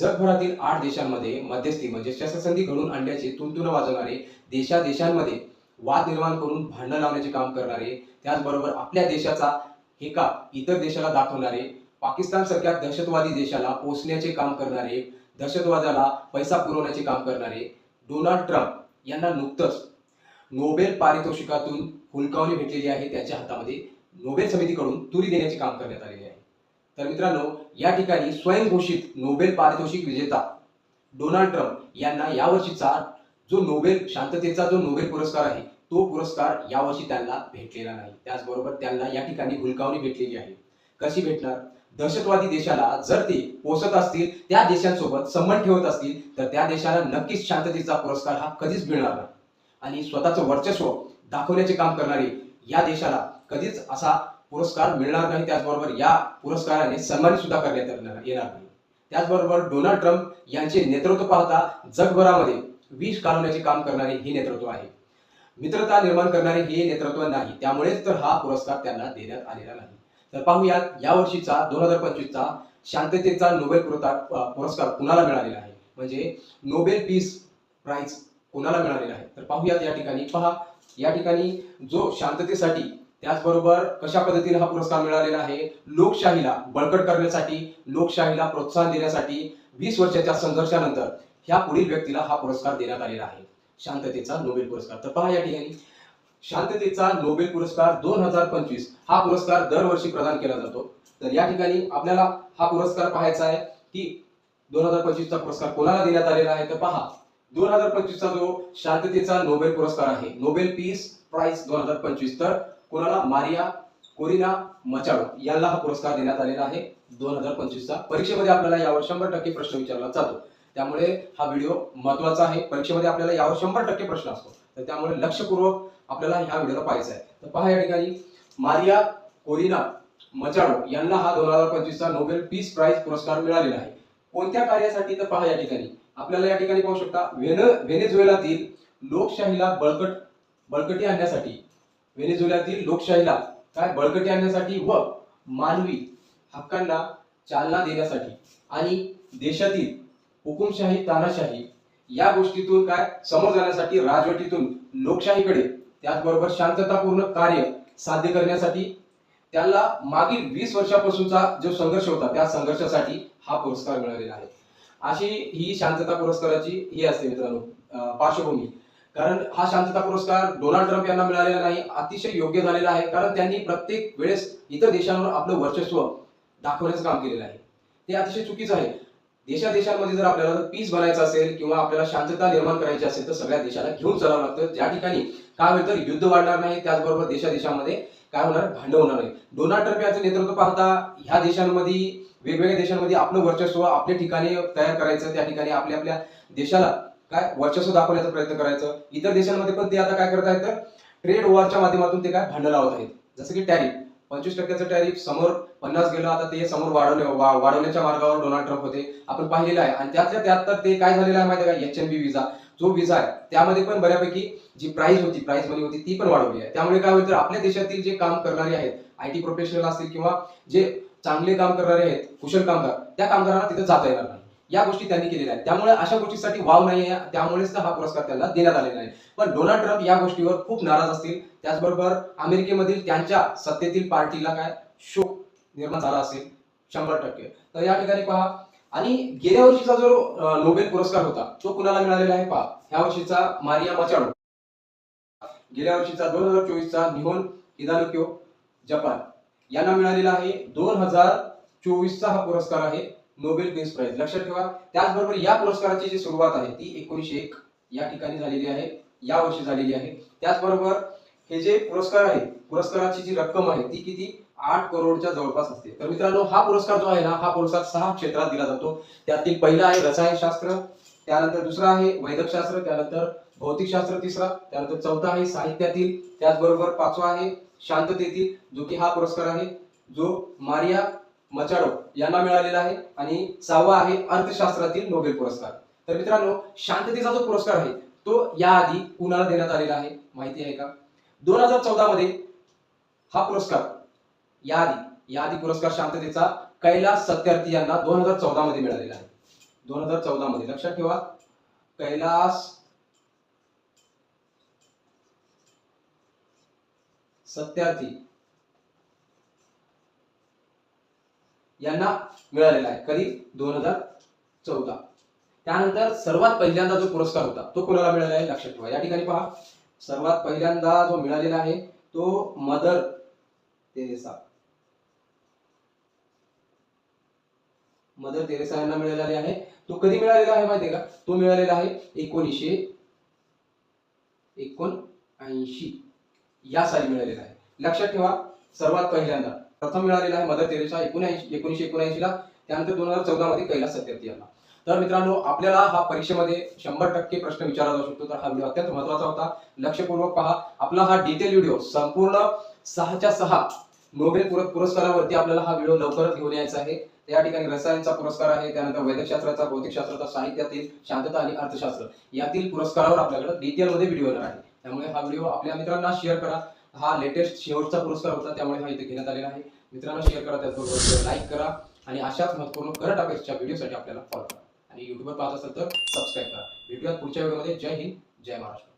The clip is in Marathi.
जगभरातील आठ देशांमध्ये मध्यस्थी म्हणजे शस्त्रसंधी घडून आणण्याचे तुंतुन वाजवणारे देशादेशांमध्ये वाद निर्माण करून भांडण लावण्याचे काम करणारे त्याचबरोबर आपल्या देशाचा हेका इतर देशाला दाखवणारे पाकिस्तान सारख्या दहशतवादी देशाला पोचण्याचे काम करणारे दहशतवादाला पैसा पुरवण्याचे काम करणारे डोनाल्ड ट्रम्प यांना नुकतंच नोबेल पारितोषिकातून हुलकावणी भेटलेली आहे. त्याच्या हातामध्ये नोबेल समितीकडून तुरी देण्याचे काम करण्यात आलेले आहे. तर मित्रांनो या ठिकाणी स्वयंघोषित नोबेल पारितोषिक विजेता डोनाल्ड ट्रम्प यांना यावर्षीचा जो नोबेल शांततेचा जो नोबेल पुरस्कार आहे तो पुरस्कार यावर्षी त्यांना भेटलेला नाही. त्याचबरोबर त्यांना या ठिकाणी हुलकावणी भेटलेली आहे. कशी भेटणार? दहशतवादी देशाला जर ते पोसत असतील त्या देशांसोबत संबंध ठेवत असतील तर त्या देशाला नक्कीच शांततेचा पुरस्कार हा कधीच मिळणार नाही. आणि स्वतःचं वर्चस्व दाखवण्याचे काम करणारे या देशाला कधीच असा पुरस्कार मिळणार नाही त्याचबरोबर या पुरस्काराने सन्मानित सुद्धा करण्यात येणार नाही. त्याचबरोबर डोनाल्ड ट्रम्प यांचे नेतृत्व पाहता जगभरामध्ये विष काढवण्याचे काम करणारे हे नेतृत्व आहे. मित्रता निर्माण करणारे हे नेतृत्व नाही. त्यामुळेच तर हा पुरस्कार त्यांना देण्यात आलेला नाही. तर पाहूयात या वर्षीचा दोन हजार पंचवीसचा शांततेचा नोबेल पुरस्कार पुरस्कार कुणाला मिळालेला आहे? म्हणजे नोबेल पीस प्राइज कुणाला मिळालेला आहे? तर पाहूयात या ठिकाणी. पहा या ठिकाणी जो शांततेसाठी त्याचबरोबर कशा पद्धतीने हा पुरस्कार मिळालेला आहे? लोकशाहीला बळकट करण्यासाठी लोकशाहीला प्रोत्साहन देण्यासाठी वीस वर्षाच्या संघर्षानंतर ह्या पुढील व्यक्तीला हा पुरस्कार देण्यात आलेला आहे. शांततेचा नोबेल पुरस्कार. तर पहा या ठिकाणी. शांततेचा नोबेल पुरस्कार दोन हजार पंचवीस हा पुरस्कार दरवर्षी प्रदान केला जातो. तर या ठिकाणी आपल्याला हा पुरस्कार पाहायचा आहे की दोन हजार पंचवीसचा पुरस्कार कोणाला देण्यात आलेला आहे? तर पहा. दोन हजार पंचवीसचा जो शांततेचा नोबेल पुरस्कार आहे नोबेल पीस प्राइस दोन हजार पंचवीस. तर कोणाला मारिया कोरिना मचाडो यांना हा पुरस्कार देण्यात आलेला आहे. दोन हजार पंचवीसचा. परीक्षेमध्ये आपल्याला यावर शंभर टक्के प्रश्न विचारला जातो. त्यामुळे हा व्हिडिओ महत्त्वाचा आहे. परीक्षेमध्ये आपल्याला यावर शंभर टक्के प्रश्न असतो. तर त्यामुळे लक्षपूर्वक आपल्याला ह्या व्हिडिओला पाहायचा आहे. तर पहा या ठिकाणी. मारिया कोरिना मचाडो यांना हा दोन हजार पंचवीसचा नोबेल पीस प्राइज पुरस्कार मिळालेला आहे. कोणत्या कार्यासाठी? तर पहा या ठिकाणी. आपल्याला या ठिकाणी पाहू शकता. व्हेन व्हेनेझुएलातील लोकशाहीला बळकट बळकटी आणण्यासाठी व्हेनेझुएलातील लोकशाहीला काय बळकटी आणण्यासाठी व मानवी हक्कांना चालना देण्यासाठी आणि देशातील हुकुमशाही तानाशाही या गोष्टीतून काय समोर जाण्यासाठी राजवटीतून लोकशाहीकडे त्याचबरोबर शांततापूर्ण कार्य साध्य करण्यासाठी त्याला मागील वीस वर्षापासूनचा जो संघर्ष होता त्या संघर्षासाठी हा पुरस्कार मिळालेला आहे. अशी ही शांतता पुरस्काराची ही असते मित्रांनो पार्श्वभूमी. कारण हा शांतता पुरस्कार डोनाल्ड ट्रम्प यांना मिळालेला नाही अतिशय योग्य झालेला आहे. कारण त्यांनी प्रत्येक वेळेस इतर देशांवर आपलं वर्चस्व दाखवण्याचं काम केलेलं आहे. ते अतिशय चुकीचं आहे. देशादेशांमध्ये जर आपल्याला पीस बनायचं असेल किंवा आपल्याला शांतता निर्माण करायची असेल तर सगळ्या देशाला घेऊन चालावं लागतं. ज्या ठिकाणी काय होईल तर युद्ध वाढणार नाही त्याचबरोबर देशादेशामध्ये काय होणार? भांडण होणार नाही. डोनाल्ड ट्रम्प यांचं नेतृत्व पाहता ह्या देशांमध्ये वेगवेगळ्या देशांमध्ये आपलं वर्चस्व आपल्या ठिकाणी तयार करायचं त्या ठिकाणी आपल्या आपल्या देशाला काय? वर्चस्व दाखवण्याचा प्रयत्न करायचं. इतर देशांमध्ये पण ते आता काय करत आहेत? तर ट्रेड वॉरच्या माध्यमातून ते काय भांडण लावत आहेत. जसं की टॅरिफ पंचवीस टक्क्याचं टॅरिफ समोर पन्नास गेलं आता ते समोर वाढवणे वाढवण्याच्या मार्गावर डोनाल्ड ट्रम्प होते. आपण पाहिलेलं आहे. आणि त्यातल्या त्यात तर ते काय झालेलं आहे माहिती आहे का? एच एन बी विजा जो विजा आहे त्यामध्ये पण बऱ्यापैकी जी प्राइस होती प्राइस मनी होती ती पण वाढवली आहे. त्यामुळे काय होईल तर आपल्या देशातील जे काम करणारे आहेत आय टी प्रोफेशनल असतील किंवा जे चांगले काम करणारे आहेत कुशल कामगार त्या कामगारांना तिथे जाता येणार नाही. या गोष्टी त्यांनी केलेल्या आहेत. त्यामुळे अशा गोष्टीसाठी वाव नाही आहे त्यामुळेच तर हा पुरस्कार त्यांना देण्यात आलेला आहे पण डोनाल्ड ट्रम्प या गोष्टीवर खूप नाराज असतील. त्याचबरोबर अमेरिकेमधील त्यांच्या सत्तेतील पार्टीला काय शोक निर्माण झाला असेल शंभर टक्के. तर या ठिकाणी पहा. आणि गेल्या वर्षीचा जो नोबेल पुरस्कार होता तो कुणाला मिळालेला आहे? पहा. ह्या वर्षीचा मारिया मचाडो. गेल्या वर्षीचा दोन हजार चोवीसचा निहोन इदानुक्यो जपान. यांना मिळालेला आहे दोन हजार चोवीसचा हा पुरस्कार आहे. नोबेल पीस प्राइज लक्षात ठेवा त्याचबरोबर या पुरस्काराची जी सुरुवात आहे ती एकोणीशे एक या ठिकाणी झालेली आहे या वर्षी झालेली आहे. त्याचबरोबर हे जे पुरस्कार आहे पुरस्काराची जी रक्कम आहे ती किती? आठ करोडच्या जवळपास असते. तर मित्रांनो हा पुरस्कार जो आहे ना हा पुरस्कार सहा क्षेत्रात दिला जातो. त्यातील पहिला आहे रसायनशास्त्र त्यानंतर दुसरा आहे वैद्यकशास्त्र त्यानंतर भौतिकशास्त्र तिसरा त्यानंतर चौथा आहे साहित्यातील त्याचबरोबर पाचवा आहे शांततेतील जो की हा पुरस्कार आहे जो मारिया मचाडो यांना मिळालेला आहे आणि सहावा आहे अर्थशास्त्रातील नोबेल पुरस्कार. तर मित्रांनो शांततेचा जो पुरस्कार आहे तो याआधी कुणाला देण्यात आलेला आहे? माहिती आहे का? दोन हजार चौदा मध्ये हा पुरस्कार याआधी याआधी पुरस्कार शांततेचा कैलास सत्यार्थी यांना दोन हजार चौदा मध्ये मिळालेला आहे. दोन हजार चौदा मध्ये. लक्षात ठेवा कैलास सत्यार्थी यांना मिळालेला आहे. कधी? दोन हजार चौदा. त्यानंतर सर्वात पहिल्यांदा जो पुरस्कार होता तो कोणाला मिळाला आहे? लक्षात ठेवा. या ठिकाणी पहा. सर्वात पहिल्यांदा जो मिळालेला आहे तो मदर तेरेसा. मदर तेरेसा यांना मिळालेला आहे. तो कधी मिळालेला आहे माहितीये का? तो मिळालेला आहे एकोणीसशे एकोणऐंशी. या साली मिळालेला आहे. लक्षात ठेवा. सर्वात पहिल्यांदा. प्रथम मिळालेला आहे मदर तेरेसा एकोणऐंशी एकोणीशे एकोणऐंशी ला त्यानंतर दोन हजार चौदा मध्ये कैलास सत्यार्थी यांना. तर मित्रांनो आपल्याला हा परीक्षेमध्ये शंभर टक्के प्रश्न विचारला जाऊ शकतो तर हा व्हिडिओ अत्यंत महत्त्वाचा होता. लक्षपूर्वक पहा. आपला हा डिटेल व्हिडिओ संपूर्ण सहाच्या सहा नोबेल पुरस्कारावरती आपल्याला हा व्हिडिओ लवकरच घेऊन यायचा आहे. या ठिकाणी रसायनचा पुरस्कार आहे त्यानंतर वैद्यकशास्त्राचा भौतिकशास्त्राचा साहित्यातील शांतता आणि अर्थशास्त्र. यातील पुरस्कारावर आपल्याकडे डिटेल मध्ये व्हिडिओ येणार आहे. त्यामुळे हा व्हिडिओ आपल्या मित्रांना शेअर करा. हा लेटेस्ट शेवटचा पुरस्कार होता त्यामुळे हा इथे घेण्यात आलेला आहे. मित्रांना शेअर करा त्याचबरोबर लाईक करा आणि अशाच महत्त्वपूर्ण करंट अफेअर्सच्या व्हिडिओसाठी आपल्याला फॉलो करा. आणि युट्यूबवर पाहत असाल तर सबस्क्राईब करा. भेटूयात पुढच्या व्हिडिओमध्ये जय हिंद जय महाराष्ट्र.